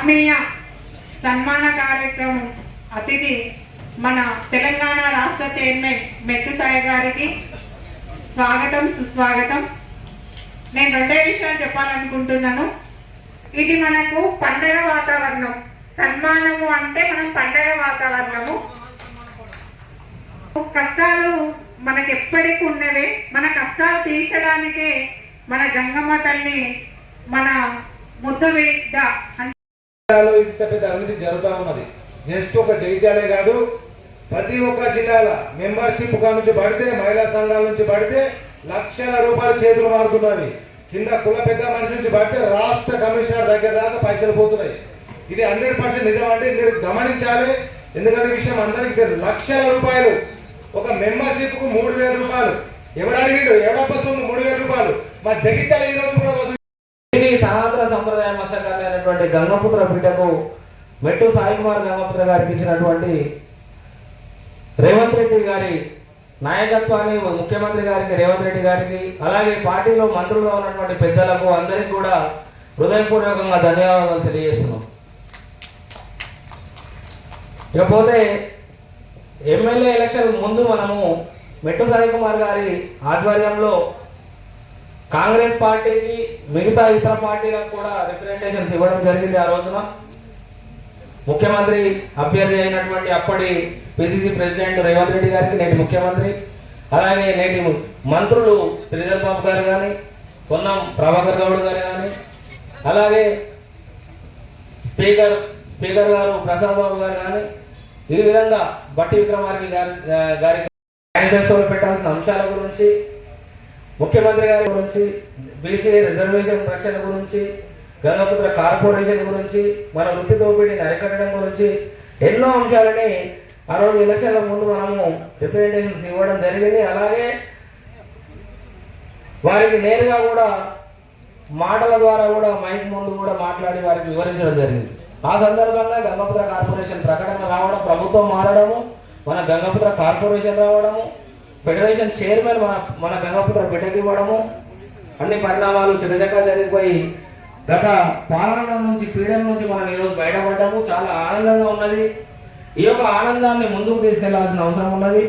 ఆత్మీయ సన్మాన కార్యక్రమం అతిథి మన తెలంగాణ రాష్ట్ర చైర్మన్ మెట్టు సాయి గారికి స్వాగతం సుస్వాగతం. నేను రెండే విషయాలు చెప్పాలనుకుంటున్నాను. ఇది మనకు పండగ వాతావరణం. సన్మానము అంటే మనం పండగ వాతావరణము. కష్టాలు మనకి ఎప్పటికి ఉన్నవే. మన కష్టాలు తీర్చడానికే మన గంగమ్మ తల్లి మన ముద్దు బిడ్డ అంటే జిల్లాలో ఇంత పెద్ద అవినీతి జరుగుతూ ఉన్నది. జస్ట్ ఒక జైత్యాలే కాదు ప్రతి ఒక్క జిల్లాల మెంబర్షిప్ కా నుంచి పడితే మహిళా సంఘాల నుంచి పడితే లక్షల రూపాయలు చేతులు మారుతున్నవి. కింద కుల పెద్ద మనిషి నుంచి పడితే రాష్ట్ర కమిషనర్ దగ్గర దాకా పైసలు పోతున్నాయి. ఇది హండ్రెడ్ పర్సెంట్ నిజం అంటే మీరు గమనించాలి. ఎందుకంటే విషయం అందరికీ తెలుసు. లక్షల రూపాయలు. ఒక మెంబర్షిప్కు మూడు వేల రూపాయలు. ఎవడు అడిగిండు ఎవడప్ప మూడు వేల రూపాయలు. మా జగిత్యాల ఈ రోజు కూడా వసూలు ఇది సనాతన అయినటువంటి గంగపుత్ర బిడ్డకు మెట్టు సాయి కుమార్ గంగపుత్ర గారికి ఇచ్చినటువంటి రేవంత్ రెడ్డి గారి నాయకత్వాన్ని ముఖ్యమంత్రి గారికి రేవంత్ రెడ్డి గారికి అలాగే పార్టీలో మంత్రులుగా ఉన్నటువంటి పెద్దలకు అందరికీ కూడా హృదయపూర్వకంగా ధన్యవాదాలు తెలియజేస్తున్నాం. ఇకపోతే ఎమ్మెల్యే ఎలక్షన్ ముందు మనము మెట్టు సాయి కుమార్ గారి ఆధ్వర్యంలో కాంగ్రెస్ పార్టీకి మిగతా ఇతర పార్టీలకు కూడా రిప్రజెంటేషన్స్ ఇవ్వడం జరిగింది ఆ రోజున. ముఖ్యమంత్రి అభ్యర్థి అయినటువంటి అప్పటి పిసిసి ప్రెసిడెంట్ రేవంత్ రెడ్డి గారికి నేటి ముఖ్యమంత్రి. అలాగే నేటి మంత్రులు శ్రీధర్ బాబు గారు కానీ పొన్నం ప్రభాకర్ గౌడ్ గారు కానీ అలాగే స్పీకర్ స్పీకర్ గారు ప్రసాద్ బాబు గారు కానీ ఈ విధంగా బట్టి విక్రమార్కి గారి గారికి మేనిఫెస్టోలో పెట్టాల్సిన అంశాల గురించి ముఖ్యమంత్రి గారి గురించి బీసీ రిజర్వేషన్ రక్షణ గురించి గంగపుత్ర కార్పొరేషన్ గురించి మన వృత్తి దోపిడీని అరికట్టడం గురించి ఎన్నో అంశాలని ఆ రోజు ఎలక్షన్ల ముందు మనము రిప్రజెంటేషన్స్ ఇవ్వడం జరిగింది. అలాగే వారికి నేరుగా కూడా మాటల ద్వారా కూడా మైక్ ముందు కూడా మాట్లాడి వారికి వివరించడం జరిగింది. ఆ సందర్భంగా గంగపుత్ర కార్పొరేషన్ ప్రకటన రావడం ప్రభుత్వం మారడము మన గంగపుత్ర కార్పొరేషన్ రావడము ఫెడరేషన్ చైర్మన్ మన మన గంగపుత్ర బిడ్డకి ఇవ్వడము. అన్ని పరిణామాలు చిరచక్క జరిగిపోయి గత పాలన నుంచి ఫ్రీడమ్ నుంచి మనం ఈరోజు బయటపడ్డాము. చాలా ఆనందంగా ఉన్నది. ఈ యొక్క ఆనందాన్ని ముందుకు తీసుకెళ్ళాల్సిన అవసరం ఉన్నది.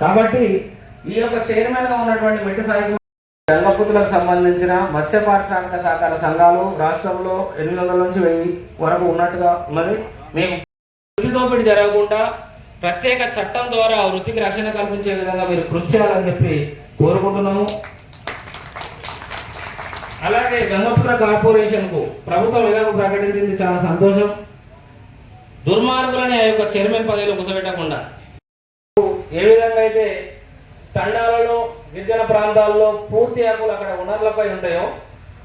కాబట్టి ఈ యొక్క చైర్మన్గా ఉన్నటువంటి మెట్టు సాయి గంగపుత్రులకు సంబంధించిన మత్స్య పారిశ్రామిక సహకార సంఘాలు రాష్ట్రంలో ఎనిమిది వందల నుంచి వెయ్యి వరకు ఉన్నట్టుగా ఉన్నది. మేము దోపిడి దోపిడీ జరగకుండా ప్రత్యేక చట్టం ద్వారా ఆ వృత్తికి రక్షణ కల్పించే విధంగా మీరు కృషి చేయాలని చెప్పి కోరుకుంటున్నాము. అలాగే గంగపుత్ర కార్పొరేషన్కు ప్రభుత్వం ఎలాగో ప్రకటించింది చాలా సంతోషం. దుర్మార్గులని ఆ యొక్క చైర్మన్ పదవిలో కూర్చోబెట్టకుండా ఏ విధంగా అయితే తండాలలో గిరిజన ప్రాంతాల్లో పూర్తి హక్కులు అక్కడ వనరులపై ఉంటాయో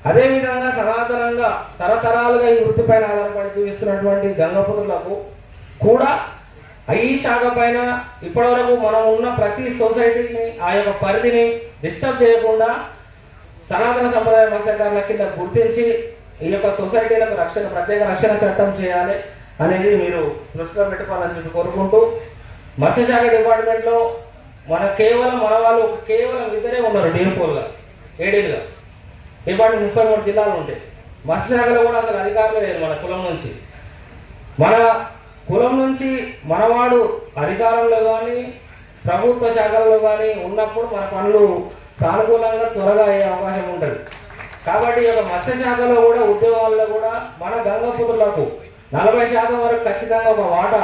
అదేవిధంగా సనాతనంగా తరతరాలుగా ఈ వృత్తిపైన ఆధారపడి జీవిస్తున్నటువంటి గంగపుత్రులకు కూడా ఈ శాఖ పైన ఇప్పటివరకు మనం ఉన్న ప్రతి సొసైటీని ఆ యొక్క పరిధిని డిస్టర్బ్ చేయకుండా సనాతన సంప్రదాయ మత్స్యకారుల కింద గుర్తించి ఈ యొక్క సొసైటీలకు రక్షణ ప్రత్యేక రక్షణ చట్టం చేయాలి అనేది మీరు దృష్టిలో పెట్టుకోవాలని చెప్పి కోరుకుంటూ మత్స్యశాఖ డిపార్ట్మెంట్లో మన కేవలం మన వాళ్ళు కేవలం ఇద్దరే ఉన్నారు డీఎఫ్ఓలుగా ఏడీలుగా. డిపార్ట్మెంట్ ముప్పై మూడు జిల్లాలు ఉంటాయి మత్స్యశాఖలో కూడా అసలు అధికారులు లేదు మన కులం నుంచి. మన కులం నుంచి మనవాడు అధికారంలో కానీ ప్రభుత్వ శాఖల్లో కానీ ఉన్నప్పుడు మన పనులు సానుకూలంగా త్వరగా అయ్యే అవకాశం ఉంటుంది. కాబట్టి ఈ యొక్క మత్స్య శాఖలో కూడా ఉద్యోగాల్లో కూడా మన గంగపుత్రులకు నలభై శాతం వరకు ఖచ్చితంగా ఒక వాటా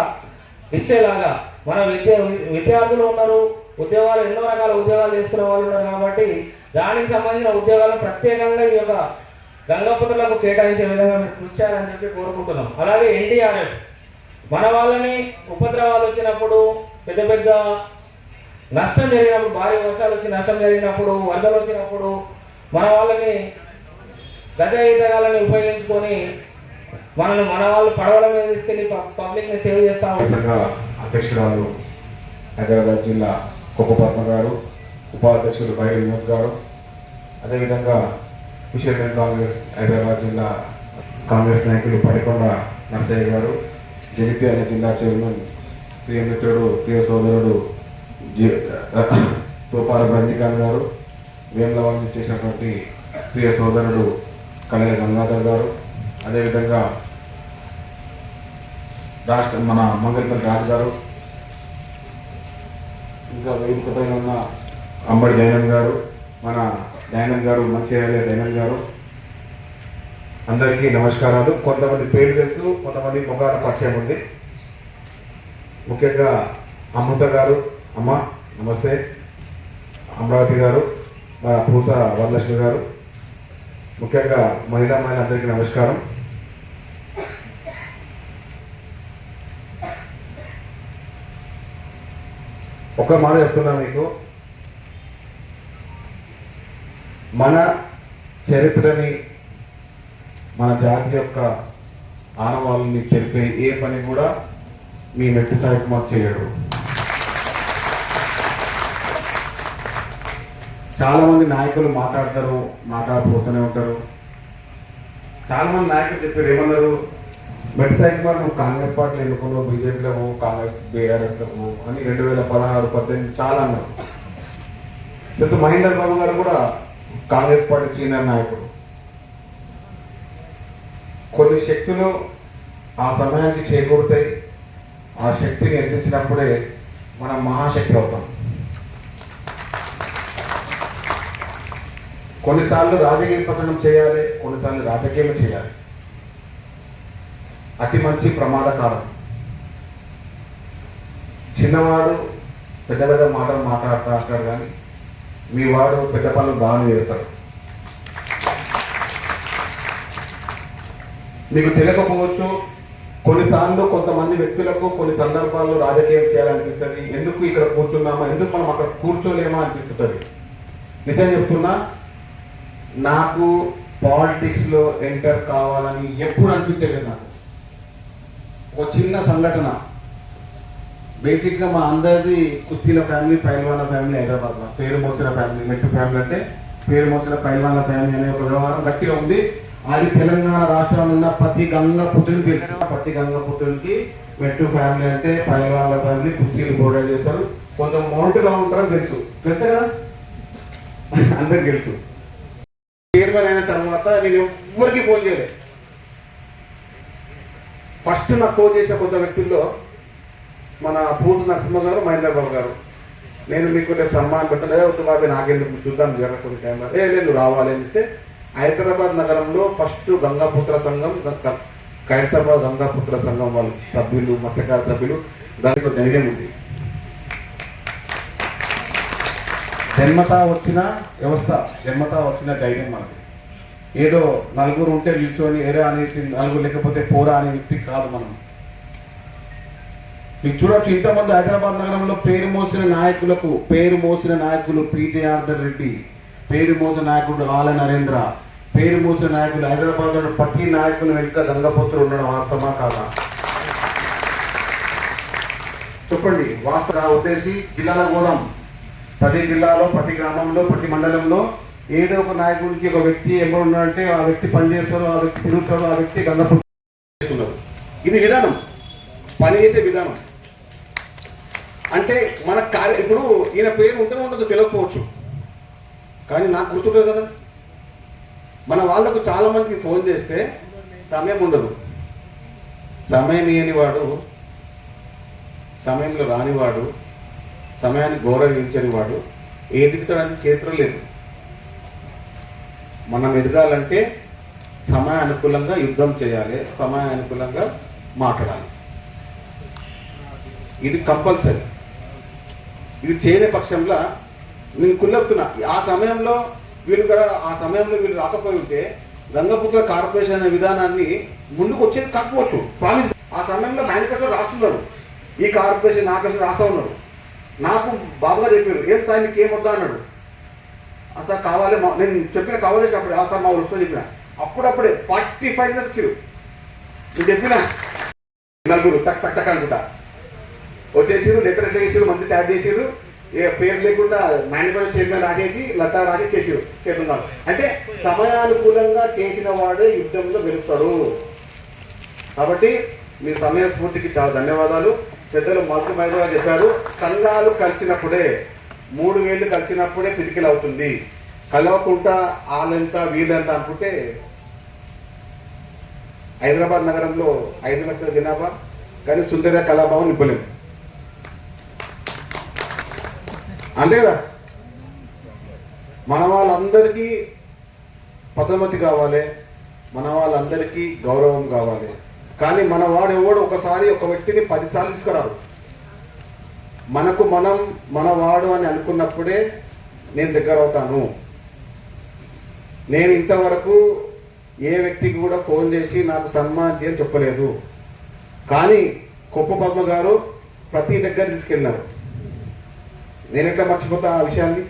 ఇచ్చేలాగా మన విద్య విద్యార్థులు ఉన్నారు. ఉద్యోగాలు ఎన్నో రకాల ఉద్యోగాలు చేసుకునే వాళ్ళు ఉన్నారు కాబట్టి దానికి సంబంధించిన ఉద్యోగాలను ప్రత్యేకంగా ఈ యొక్క గంగపుత్రులకు కేటాయించే విధంగా మీరు కృషి చేయాలని చెప్పి కోరుకుంటున్నాం. అలాగే ఎన్డీఆర్ఎఫ్ మన వాళ్ళని ఉపద్రవాలు వచ్చినప్పుడు పెద్ద పెద్ద నష్టం జరిగినప్పుడు భారీ వర్షాలు వచ్చి నష్టం జరిగినప్పుడు వరదలు వచ్చినప్పుడు మన వాళ్ళని గజ ఈతగాలని ఉపయోగించుకొని మనల్ని మన వాళ్ళు పడవల మీద తీసుకెళ్ళి పబ్లిక్ని సేవ్ చేస్తాం అధ్యక్షురాలు హైదరాబాద్ జిల్లా కుప్పపద్మ గారు ఉపాధ్యక్షులు బైరి వినోద్ గారు. అదేవిధంగా ఫిషర్మెన్ కాంగ్రెస్ హైదరాబాద్ జిల్లా కాంగ్రెస్ నాయకులు పడికొండ నర్సయ్య గారు. జగిత్యాల జిల్లా చైర్మన్ ప్రియమిత్రుడు ప్రియ సోదరుడు జి తోపాల బందికాన్ గారు వేములవాళ్ళు చేసినటువంటి ప్రియ సోదరుడు కళ్యాణ గంగాధర్ గారు. అదేవిధంగా రాష్ట్ర మన మంగళపల్లి రాజు గారు. ఇంకా వేదిక పైన ఉన్న అంబడి దయానంద్ గారు మన దయానంద్ గారు మంచిర్యాల దైనం గారు. అందరికీ నమస్కారాలు. కొంతమంది పేరు తెలుసు కొంతమంది ముఖాల పరిచయం ఉంది. ముఖ్యంగా అమృత గారు అమ్మ నమస్తే. అమరావతి గారు మన పూస వరలక్ష్మి గారు. ముఖ్యంగా మహిళా మహిళలందరికీ నమస్కారం. ఒక మాట చెప్తున్నా మీకు. మన చరిత్రని మన జాతి యొక్క ఆనవాళ్ళని తెలిపే ఏ పని కూడా మీ మెట్టి సాయి కుమార్ చేయడు. చాలామంది నాయకులు మాట్లాడతారు మాట్లాడబోతూనే ఉంటారు. చాలా మంది నాయకులు చెప్పారు ఏమన్నారు? మెట్టి సాయి కుమార్ నువ్వు కాంగ్రెస్ పార్టీలో ఎన్నుకున్నావు బీజేపీలో పోవు, కాంగ్రెస్ బీఆర్ఎస్లో పోవు అని రెండు వేల పదహారు పద్దెనిమిది చాలా అన్నారు. తర్వాత మహేందర్ బాబు గారు కూడా కాంగ్రెస్ పార్టీ సీనియర్ నాయకుడు. కొన్ని శక్తులు ఆ సమయానికి చేకూరుతాయి. ఆ శక్తిని ఎదిరించినప్పుడే మనం మహాశక్తి అవుతాం. కొన్నిసార్లు రాజకీయ పతనం చేయాలి కొన్నిసార్లు రాజకీయం చేయాలి. అతి మంచి ప్రమాదకాలం చిన్నవాడు పెద్ద పెద్ద మాటలు మాట్లాడుతూ అంటాడు కానీ మీ వాడు పెద్ద పనులు బాగా చేస్తాడు. మీకు తెలియకపోవచ్చు కొన్నిసార్లు కొంతమంది వ్యక్తులకు కొన్ని సందర్భాల్లో రాజకీయం చేయాలనిపిస్తుంది. ఎందుకు ఇక్కడ కూర్చున్నామా? ఎందుకు మనం అక్కడ కూర్చోలేమా అనిపిస్తుంటుంది నిజం చెప్తున్నా నాకు పాలిటిక్స్లో ఎంటర్ కావాలని ఎప్పుడు అనిపించలేదు నాకు. ఒక చిన్న సంఘటన. బేసిక్గా మా అందరిది కుస్తీల ఫ్యామిలీ పైల్వాన ఫ్యామిలీ హైదరాబాద్లో. పేరు మోసిన ఫ్యామిలీ మెట్టు ఫ్యామిలీ అంటే పేరు మోసిన పైల్వాన ఫ్యామిలీ అనే ఒక వ్యవహారం గట్టిగా ఉంది. అది తెలంగాణ రాష్ట్రంలో ఉన్న ప్రతి గంగ పుత్రుడికి తెలుసు. ప్రతి గంగ పుత్రుడికి మెట్టు ఫ్యామిలీ అంటే పైవాళ్ళ ఫ్యామిలీ కుస్తీలు కూడా చేస్తారు. కొంచెం మౌంట్గా ఉంటారో తెలుసు. తెలుసా? కదా అందరికి తెలుసు. చైర్మన్ అయిన తర్వాత నేను ఎవ్వరికి ఫోన్ చేయలేదు. ఫస్ట్ నాకు ఫోన్ చేసిన కొంత వ్యక్తుల్లో మన పూర్తి నరసింహ గారు మహేందర్ బాబు గారు. నేను మీకు రేపు సన్మానం పెట్టలేదు బాబు నాకెందుకు? చూద్దాం జరగకుండా టైం ఏ లేదు రావాలి అని చెప్తే హైదరాబాద్ నగరంలో ఫస్ట్ గంగాపుత్ర సంఘం హైదరాబాద్ ఖైరతాబాద్ గంగాపుత్ర సంఘం వాళ్ళు సభ్యులు మత్స్యకార సభ్యులు దానికి ధైర్యం ఉంది. జన్మత వచ్చిన వ్యవస్థ జన్మత వచ్చిన ధైర్యం మనకి ఏదో నలుగురు ఉంటే నిల్చొని ఏదో అనేసి నలుగురు లేకపోతే పోరా అనే వ్యక్తి కాదు మనం. మీకు చూడొచ్చు ఇంతమంది హైదరాబాద్ నగరంలో పేరు మోసిన నాయకులకు పేరు మోసిన నాయకులు పీజేఆర్దర్ రెడ్డి పేరు మోసిన నాయకుడు ఆల నరేంద్ర. పేరు మోసిన నాయకుడు హైదరాబాద్ పట్టి ప్రతి వెనుక గంగపుత్రులు ఉండడం వాస్తవమా కాదా? చెప్పండి వాస్తవ ఉద్దేశి జిల్లాల గోదాం. ప్రతి జిల్లాలో ప్రతి గ్రామంలో ప్రతి మండలంలో ఏదో ఒక నాయకుడికి ఒక వ్యక్తి ఎవరు ఉన్నారంటే ఆ వ్యక్తి పనిచేస్తారు ఆ వ్యక్తి తిరుగుతాడు ఆ వ్యక్తి గంగపుత్రుడు ఇది విధానం. పనిచేసే విధానం. అంటే మన కార్య ఇప్పుడు ఈయన పేరు ఉంటుందో ఉండదు తెలియకపోవచ్చు. కానీ నాకు గుర్తుండదు కదా. మన వాళ్ళకు చాలా మందికి ఫోన్ చేస్తే సమయం ఉండదు. సమయం ఇయనివాడు సమయంలో రానివాడు సమయాన్ని గౌరవించని వాడు ఎదుగుతాడని చేతిలో లేదు. మనం ఎదగాలంటే సమయానుకూలంగా యుద్ధం చేయాలి సమయానుకూలంగా మాట్లాడాలి. ఇది కంపల్సరీ. ఇది చేయని పక్షంలో నేను కుల్లెప్తున్నా ఆ సమయంలో వీళ్ళు కూడా ఆ సమయంలో వీళ్ళు రాకపోయి ఉంటే గంగపుత్ర కార్పొరేషన్ అనే విధానాన్ని ముందుకు వచ్చేది కాకపోవచ్చు. ప్రామిస్ ఆ సమయంలో మేనిఫెస్టో రాస్తున్నారు ఈ కార్పొరేషన్ నాకు రాస్తా ఉన్నారు నాకు బాబుగా చెప్పారు ఏం సార్ నీకు ఏం వద్దా? అన్నాడు. సార్ కావాలి మా- నేను చెప్పిన కవరేజ్ అప్పుడు. ఆ సార్ మా ఊరు చెప్పిన. అప్పుడప్పుడే ఫార్టీ ఫైవ్ మినిట్స్ నేను చెప్పిన. నలుగురు టక్ టక్ టక్ అనుకుంటా. వచ్చేసారు లెటర్ ఎట్లా చేసారు మంచి ట్యాగ్ చేసారు ఏ పేరు లేకుండా మేనిఫెస్టో చైర్మన్ రాసేసి లతా రాసి చేసి చేతున్నారు అంటే సమయానుకూలంగా చేసిన వాడే యుద్ధంలో గెలుస్తాడు. కాబట్టి మీ సమయ స్ఫూర్తికి చాలా ధన్యవాదాలు. పెద్దలు మల్సు మైదా చెప్పారు. సంఘాలు కలిసినప్పుడే మూడు వేలు కలిసినప్పుడే పిరికిల్ అవుతుంది. కలవకుండా వాళ్ళెంత వీళ్ళెంత అనుకుంటే హైదరాబాద్ నగరంలో ఐదు లక్షల జనాభా కానీ సుందర కళాభావం నింపలేము. అంతే కదా? మన వాళ్ళందరికీ పదోన్నతి కావాలి మన వాళ్ళందరికీ గౌరవం కావాలి. కానీ మన వాడు ఎవడు ఒకసారి ఒక వ్యక్తిని పదిసార్లు తీసుకురాడు. మనకు మనం మన వాడు అని అనుకున్నప్పుడే నేను దగ్గర అవుతాను. నేను ఇంతవరకు ఏ వ్యక్తికి కూడా ఫోన్ చేసి నాకు సన్మానించి అని చెప్పలేదు. కానీ కుప్ప పద్మ గారు ప్రతి దగ్గర తీసుకెళ్ళినారు. నేను ఎట్లా మర్చిపోతా ఆ విషయాన్ని?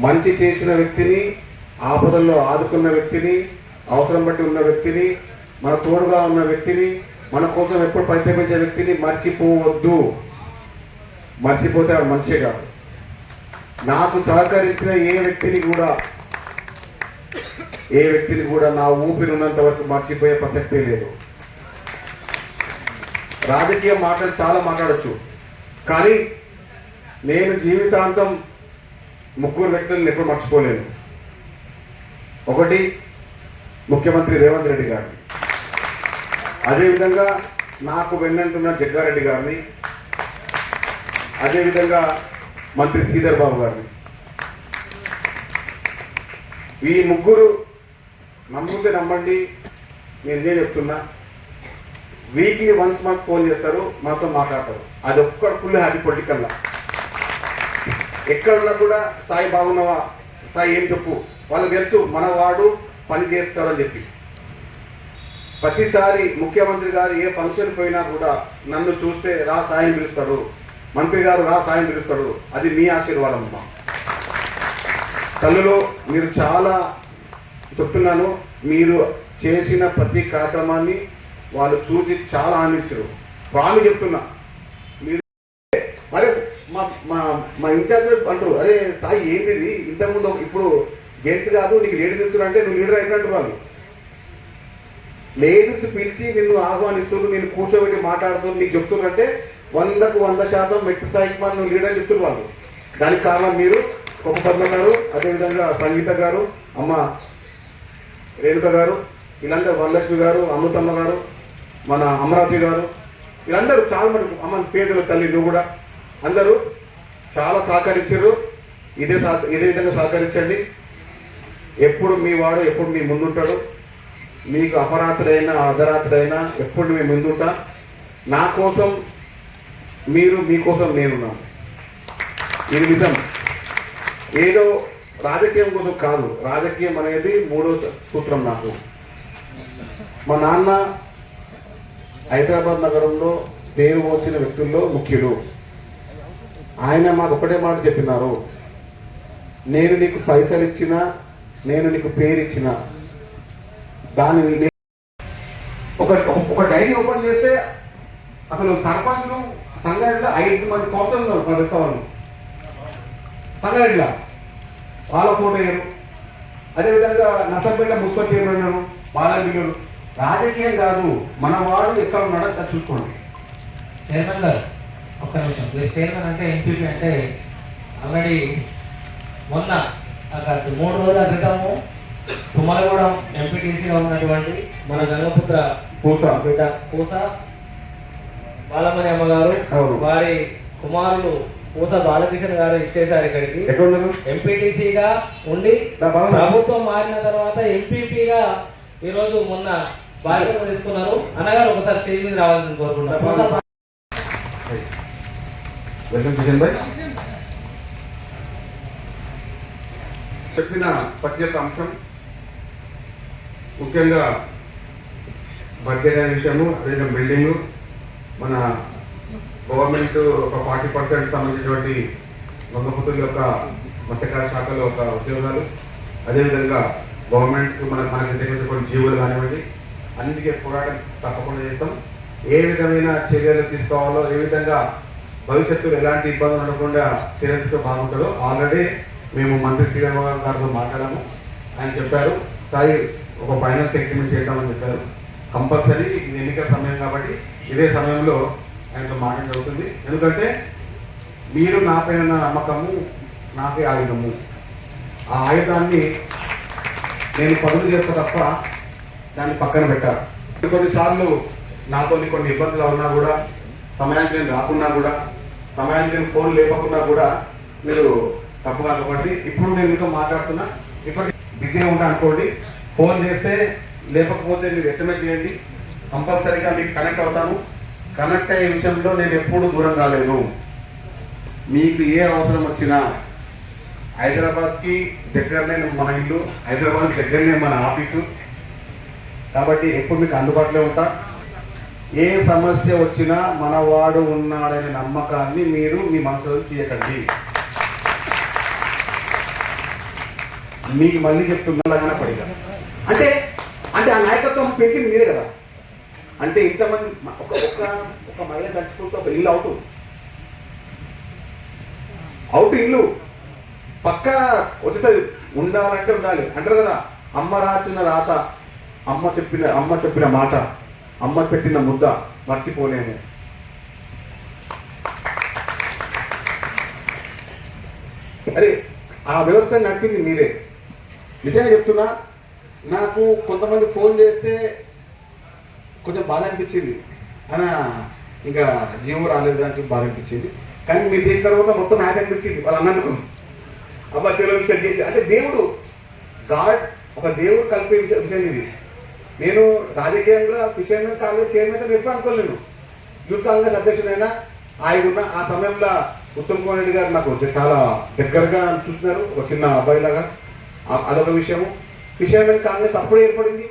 మంచి చేసిన వ్యక్తిని ఆపదల్లో ఆదుకున్న వ్యక్తిని అవసరం బట్టి ఉన్న వ్యక్తిని మన తోడుగా ఉన్న వ్యక్తిని మన కోసం ఎప్పుడు ప్రయత్నించే వ్యక్తిని మర్చిపోవద్దు. మర్చిపోతే ఆ మనిషే కాదు. నాకు సహకరించిన ఏ వ్యక్తిని కూడా ఏ వ్యక్తిని కూడా నా ఊపిరి ఉన్నంత వరకు మర్చిపోయే ప్రసక్తే లేదు. రాజకీయ మాటలు చాలా మాట్లాడచ్చు. కానీ నేను జీవితాంతం ముగ్గురు వ్యక్తులను ఎప్పుడు మర్చిపోలేను. ఒకటి ముఖ్యమంత్రి రేవంత్ రెడ్డి గారిని. అదేవిధంగా నాకు వెన్నంటున్న జగ్గారెడ్డి గారిని. అదేవిధంగా మంత్రి శ్రీధర్ బాబు గారిని. ఈ ముగ్గురు నమ్ముతే నమ్మండి. నేను ఇదే చెప్తున్నా. వీక్లీ వన్స్ మాకు ఫోన్ చేస్తారు మాతో మాట్లాడతారు. అది ఒక్క ఫుల్ హ్యాపీ పొలిటికల్లా ఎక్కడున్నా కూడా సాయి బాగున్నావా? సాయి ఏం చెప్పు? వాళ్ళకి తెలుసు మన వాడు పని చేస్తాడని చెప్పి. ప్రతిసారి ముఖ్యమంత్రి గారు ఏ ఫంక్షన్ పోయినా కూడా నన్ను చూస్తే రా సాయం పిలుస్తాడు. మంత్రి గారు రా సాయం పిలుస్తాడు. అది మీ ఆశీర్వాదం అమ్మా. తల్లులో మీరు చాలా చెప్తున్నాను మీరు చేసిన ప్రతి కార్యక్రమాన్ని వాళ్ళు చూసి చాలా ఆనందించారు. వాళ్ళు చెప్తున్నా మీరు మరి మా మా మా ఇన్ఛార్జ్ అంటారు అరే సాయి ఏంది ఇది ఇంతకుముందు ఇప్పుడు జెంట్స్ కాదు నీకు లేడీస్ ఇస్తున్నారు అంటే నువ్వు లీడర్ అయినట్టు వాళ్ళు. లేడీస్ పిలిచి నిన్ను ఆహ్వానిస్తున్నారు నేను కూర్చోబెట్టి మాట్లాడుతున్నారు నీకు చెప్తున్నారంటే వందకు వంద శాతం మెట్టు స్థాయికి మనం నువ్వు లీడర్ అని చెప్తున్నారు వాళ్ళు. దానికి కారణం మీరు గొప్ప పద్మ గారు అదేవిధంగా సంగీత గారు అమ్మ రేణుక గారు ఇలాంటి వరలక్ష్మి గారు అమృతమ్మ గారు మన అమరావతి గారు వీళ్ళందరూ చాలా మంది అమ్మ పేదల తల్లి నువ్వు కూడా అందరూ చాలా సహకరించారు. ఇదే సహ ఇదే విధంగా సహకరించండి. ఎప్పుడు మీ వాడు ఎప్పుడు మీ ముందుంటాడు. మీకు అపరాత్రైనా అర్ధరాత్రైనా ఎప్పుడు మీ ముందుంటా. నా కోసం మీరు మీకోసం నేనున్నాను ఇది నిజం. ఏదో రాజకీయం కోసం కాదు. రాజకీయం అనేది మూడో సూత్రం నాకు. మా నాన్న హైదరాబాద్ నగరంలో పేరు మోసిన వ్యక్తుల్లో ముఖ్యుడు. ఆయన మాకు ఒకటే మాట చెప్పినారు. నేను నీకు పైసలు ఇచ్చిన నేను నీకు పేరు ఇచ్చిన దాని ఒక ఒక డైరీ ఓపెన్ చేస్తే అసలు సర్పంచ్లు సంగారెడ్డిలో ఐదు మంది కోతలు ఉన్నారు ప్రదేశవాళ్ళు సంగారెడ్డిలో వాళ్ళ ఫోటో అయ్యారు అదేవిధంగా నర్సంపేట మున్సిపల్ చైర్మన్ వాళ్ళ బిల్లులు. రాజకీయం కాదు మన వాడు ఎక్కడ ఉన్నాడో చూసుకోండి. చైర్మన్ గారు ఒక్క నిమిషం. మీరు చైర్మన్ అంటే ఎంపీపీ అంటే ఆల్రెడీ మొన్న ఒక మూడు రోజుల క్రితము తుమ్మలగూడెం ఎంపీటీసీగా ఉన్నటువంటి మన గంగపుత్ర పూస. బిడ్డ పూస బాలమణి అమ్మగారు. వారి కుమారులు పూస బాలకృష్ణ గారు ఇచ్చేశారు ఇక్కడికి. ఎంపీటీసీగా ఉండి ప్రభుత్వం మారిన తర్వాత ఎంపీపీగా ఈ రోజు మొన్న బాధ్యత తీసుకున్నారు అన్నగారు ఒకసారి స్టేజ్ మీద రావాలని కోరుకుంటున్నారు. పూస వెల్కమ్ కిషన్ భాయ్. చెప్పిన ప్రతి ఒక్క అంశం ముఖ్యంగా బడ్జెట్ అనే విషయము అదేవిధంగా బిల్డింగ్ మన గవర్నమెంట్ ఒక ఫార్టీ పర్సెంట్ సంబంధించినటువంటి గంగపుత్రుల యొక్క మత్స్యకార శాఖలో ఒక ఉద్యోగాలు. అదేవిధంగా గవర్నమెంట్ మన మనకి తెలియజేసిన జీవులు కానివ్వండి అన్నిటికీ పోరాటం తప్పకుండా చేస్తాం. ఏ విధమైన చర్యలు తీసుకోవాలో ఏ విధంగా భవిష్యత్తులో ఎలాంటి ఇబ్బందులు ఉండకుండా చర్యలు తీసుకో బాగుంటుందో ఆల్రెడీ మేము మంత్రి శ్రీరామ గారితో మాట్లాడాము. ఆయన చెప్పారు సాయి ఒక ఫైనాన్స్ అగ్రిమెంట్ చేద్దామని చెప్పారు. కంపల్సరీ ఇది ఎన్నికల సమయం కాబట్టి ఇదే సమయంలో ఆయనతో మాట్లాడి జరుగుతుంది. ఎందుకంటే మీరు నాపై ఉన్న నమ్మకము నాకే ఆయుధము. ఆ ఆయుధాన్ని నేను పనులు చేస్తా తప్ప దాన్ని పక్కన పెట్టాలి. కొన్నిసార్లు నాతో కొన్ని ఇబ్బందులు ఉన్నా కూడా సమయానికి నేను రాకున్నా కూడా సమయానికి నేను ఫోన్ లేపకున్నా కూడా మీరు తప్పుగా అనుకోండి ఇప్పుడు నేను మీతో మాట్లాడుతున్నా. ఇప్పటికి బిజీగా ఉంటా అనుకోండి ఫోన్ చేస్తే లేకపోతే మీరు ఎస్ఎంఎస్ చేయండి. కంపల్సరీగా మీకు కనెక్ట్ అవుతాను. కనెక్ట్ అయ్యే విషయంలో నేను ఎప్పుడు దూరం రాలేను. మీకు ఏ అవసరం వచ్చినా హైదరాబాద్కి దగ్గరనే మన ఇల్లు హైదరాబాద్ దగ్గరనే మన ఆఫీసు. కాబట్టి ఎప్పుడు మీకు అందుబాటులో ఉంటా? ఏ సమస్య వచ్చినా మనవాడు ఉన్నాడనే నమ్మకాన్ని మీరు మీ మనసులో తీయకండి. మీకు మళ్ళీ చెప్తున్నా పడిగా. అంటే అంటే ఆ నాయకత్వం పెంచింది మీరే కదా. అంటే ఇంతమంది ఒక ఒక ఒక మహిళ తలుచుకుంటే ఒక ఇల్లు అవుట్ అవుట్ ఇల్లు. పక్క వచ్చేసరి ఉండాలంటే ఉండాలి. అంటారు కదా అమ్మ రాత్రిన రాత. అమ్మ చెప్పిన అమ్మ చెప్పిన మాట అమ్మ పెట్టిన ముద్ద మర్చిపోలేము. అరే ఆ వ్యవస్థ నడిపింది మీరే. నిజంగా చెప్తున్నా నాకు కొంతమంది ఫోన్ చేస్తే కొంచెం బాధ అనిపించింది. అనా ఇంకా జీవం రాలేదు దానికి బాధ అనిపించింది. కానీ మీరు దీని తర్వాత మొత్తం హ్యాపీ అనిపించింది వాళ్ళు అన్నందుకు. అబ్బా చెల్లెలు సెట్ చేసి అంటే దేవుడు గాడ్ ఒక దేవుడు కలిపే విషయం విషయం ఇది. నేను రాజకీయంగా ఫిషర్మెన్ కాంగ్రెస్ చైర్మన్ అని ఎప్పుడు అనుకోలేను యూత్ కాంగ్రెస్ అధ్యక్షుడైనా ఆయన ఆ సమయంలో ఉత్తమ్ కుమార్ రెడ్డి గారు నాకు చాలా దగ్గరగా చూస్తున్నారు. ఒక చిన్న అబ్బాయిలాగా అదొక విషయము. ఫిషర్మెన్ కాంగ్రెస్ అప్పుడే ఏర్పడింది.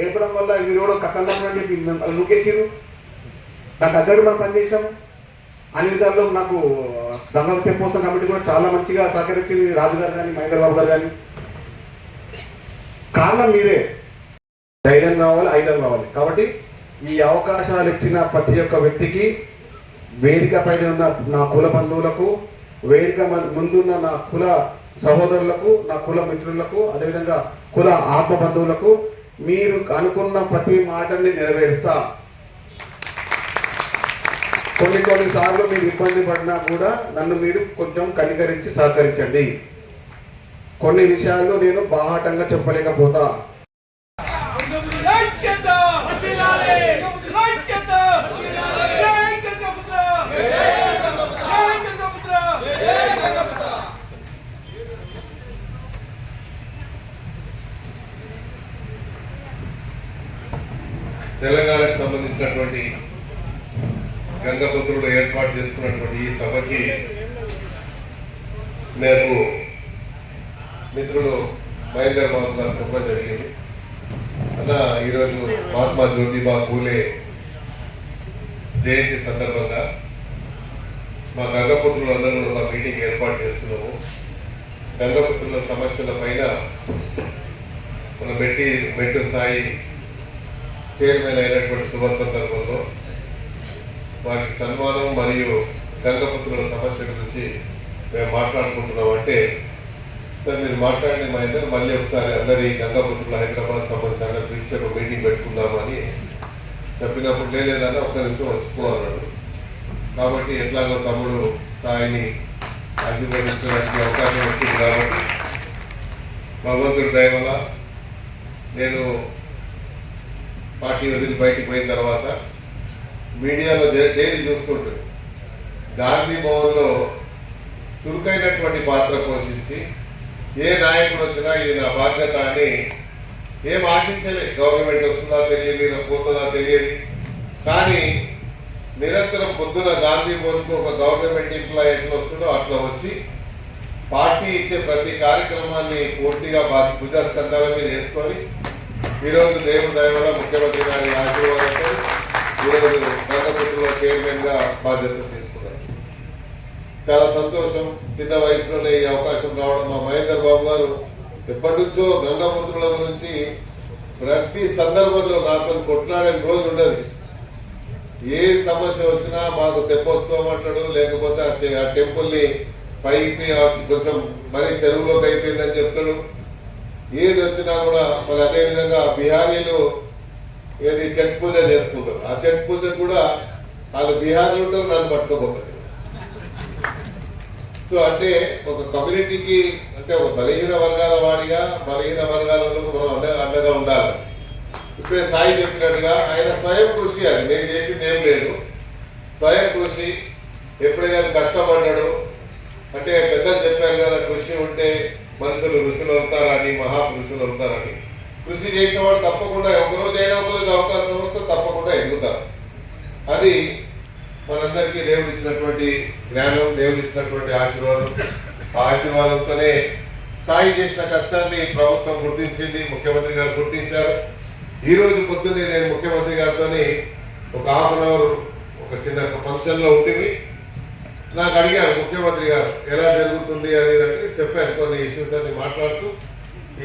ఏర్పడడం వల్ల వీరు కూడా కథంగా అని చెప్పి లుకేసిరు తగ్గట్టు మనం పనిచేసాము అన్ని విధాల్లో నాకు దొంగల తెప్పోత్సవం కమిటీ కూడా చాలా మంచిగా సహకరించింది రాజు గారు కానీ మహేంద్ర బాబు గారు కానీ కారణం మీరే. ధైర్యం కావాలి ఐదం కావాలి. కాబట్టి ఈ అవకాశాలు ఇచ్చిన ప్రతి ఒక్క వ్యక్తికి వేదిక పైన ఉన్న నా కుల బంధువులకు వేదిక మ- ముందున్న నా కుల సహోదరులకు నా కుల మిత్రులకు అదేవిధంగా కుల ఆత్మ బంధువులకు మీరు అనుకున్న ప్రతి మాటని నెరవేరుస్తా. కొన్ని కొన్ని సార్లు మీరు ఇబ్బంది పడినా కూడా నన్ను మీరు కొంచెం కనికరించి సహకరించండి. కొన్ని విషయాలు నేను బాహాటంగా చెప్పలేకపోతా. సంబంధించినటువంటి గంగపుత్రుడు ఏర్పాటు చేసుకున్నటువంటి ఈ సభకి నేను మిత్రుడు మహేందర్ బాబు గారు చెప్పడం జరిగింది. అలా ఈరోజు మహాత్మా జ్యోతిబా పూలే జయంతి సందర్భంగా మా గంగపుత్రులు అందరూ కూడా ఒక మీటింగ్ ఏర్పాటు చేస్తున్నాము. గంగపుత్రుల సమస్యల పైన మన మెట్టి మెట్టు స్థాయి చైర్మన్ అయినటువంటి శుభ సందర్భంలో వారికి సన్మానం మరియు గంగపుత్రుల సమస్య గురించి మేము మాట్లాడుకుంటున్నాం అంటే సార్ మీరు మాట్లాడిన మా ఇద్దరు మళ్ళీ ఒకసారి అందరి గంగపుత్రుల హైదరాబాద్ సంబంధించి అందరి పిలిచి ఒక మీటింగ్ పెట్టుకుందామని చెప్పినప్పుడు లేదన్నా ఒక్క నిమిషం వచ్చిపోవాలన్నాడు కాబట్టి ఎట్లాగో తమ్ముడు సాయిని ఆశీర్వదించడానికి అవకాశం వచ్చింది కాబట్టి భగవంతుడి దయ వల్ల నేను పార్టీ వదిలి బయటికి పోయిన తర్వాత మీడియాలో డైలీ చూసుకుంటుంది గాంధీ భవన్లో చురుకైనటువంటి పాత్ర పోషించి ఏ నాయకుడు వచ్చినా ఇది నా బాధ్యత అని ఏం ఆశించలే. గవర్నమెంట్ వస్తుందా తెలియదు నాకు పోతుందా తెలియదు. కానీ నిరంతరం పొద్దున గాంధీ భవన్కు ఒక గవర్నమెంట్ ఎంప్లాయీ ఎట్లా వస్తుందో అట్లా వచ్చి పార్టీ ఇచ్చే ప్రతి కార్యక్రమాన్ని పూర్తిగా బా- భుజస్కంధాల మీద వేసుకొని ఈరోజు దేవుని దయ ముఖ్యమంత్రి గారి ఆశీర్వాదంతో ఈరోజు గంగపుత్రుల చైర్మన్గా బాధ్యతలు తీసుకున్నారు. చాలా సంతోషం. చిన్న వయసులోనే ఈ అవకాశం రావడం మా మహేందర్ బాబు గారు ఎప్పటి నుంచో గంగాపుత్రుల గురించి ప్రతి సందర్భంలో నాతో కొట్లాడే రోజు ఉండదు. ఏ సమస్య వచ్చినా మాకు తెప్పోత్సవం అంటాడు లేకపోతే ఆ టెంపుల్ని టెంపుల్ని పైకి కొంచెం మరీ చెరువులోకి అయిపోయిందని చెప్తాడు. ఏది వచ్చినా కూడా మరి అదేవిధంగా బీహారీలు ఏది చెట్ పూజ చేసుకుంటారు. ఆ చెట్ పూజ కూడా వాళ్ళు బీహార్లో ఉంటారు నన్ను పట్టుకోబోతారు. సో అంటే ఒక కమ్యూనిటీకి అంటే ఒక బలహీన వర్గాల వాడిగా బలహీన వర్గాల మనం అండ అండగా ఉండాలి. ఇప్పుడే సాయి చెప్పినట్టుగా ఆయన స్వయం కృషి అది. నేను చేసింది ఏం లేదు. స్వయం కృషి ఎప్పుడైనా కష్టపడ్డాడు. అంటే పెద్దలు చెప్పారు కదా కృషి ఉంటే మనుషులు ఋషులు అవుతారని మహాపురుషులు అవుతారని కృషి చేసేవాడు తప్పకుండా ఒకరోజు అయినా ఒకరోజు అవకాశం వస్తే తప్పకుండా ఎదుగుతారు. అది మనందరికీ దేవుడు ఇచ్చినటువంటి జ్ఞానం దేవుడు ఇచ్చినటువంటి ఆశీర్వాదం. ఆ ఆశీర్వాదంతోనే సాయి చేసిన కష్టాన్ని ప్రభుత్వం గుర్తించింది ముఖ్యమంత్రి గారు గుర్తించారు. ఈ రోజు పొద్దున్నే నేను ముఖ్యమంత్రి గారితో ఒక హాఫ్ అన్ అవర్ ఒక చిన్న ఫంక్షన్లో ఉంటుంది నాకు అడిగారు ముఖ్యమంత్రి గారు ఎలా జరుగుతుంది అనేది అంటే చెప్పాను కొన్ని ఇష్యూస్ అన్ని మాట్లాడుతూ.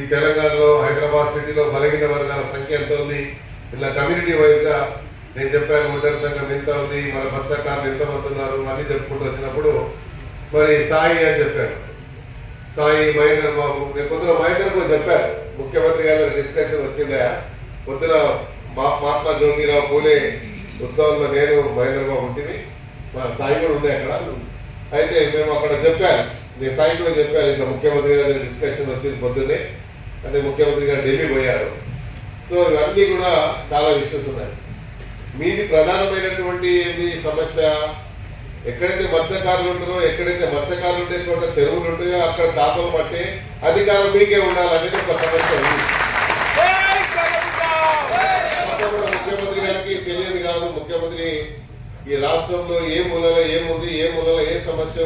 ఈ తెలంగాణలో హైదరాబాద్ సిటీలో బలహీన వర్గాల సంఖ్య ఎంత ఉంది? ఇలా కమ్యూనిటీ వైజ్గా నేను చెప్పాను ఒంటరి సంఘం ఎంత ఉంది? మన మత్స్యకారులు ఎంతమంది ఉన్నారు? అన్నీ చెప్పుకుంటూ వచ్చినప్పుడు మరి సాయి అని చెప్పాను సాయి మహేందర్ బాబు. నేను పొద్దున మహేందర్ కూడా చెప్పాను. ముఖ్యమంత్రి గారి డిస్కషన్ వచ్చిందా? పొద్దున మా- మహాత్మా జ్యోతిరావు పూలే ఉత్సవంలో నేను మహేందర్ బాబు ఉంటుంది మా సాయి కూడా ఉండే అక్కడ. అయితే మేము అక్కడ చెప్పాను నేను సాయి కూడా చెప్పాను ఇట్లా ముఖ్యమంత్రి గారి డిస్కషన్ వచ్చింది పొద్దున్నే. అంటే ముఖ్యమంత్రి గారు ఢిల్లీ పోయారు. సో ఇవన్నీ కూడా చాలా ఇష్యూస్ ఉన్నాయి. మీది ప్రధానమైనటువంటి ఏంది సమస్య? ఎక్కడైతే మత్స్యకారులు ఉంటారో ఎక్కడైతే మత్స్యకారులు ఉండే చోట చెరువులు ఉంటాయో అక్కడ చేపలు పట్టే అధికారం మీకే ఉండాలనేది ఒక సమస్య ఉంది జై గంగపుత్ర అంతా కూడా ముఖ్యమంత్రి గారికి తెలియదు కాదు ముఖ్యమంత్రి ఈ రాష్ట్రంలో ఏ మూలలో ఏముంది ఏ మూలలో ఏ సమస్య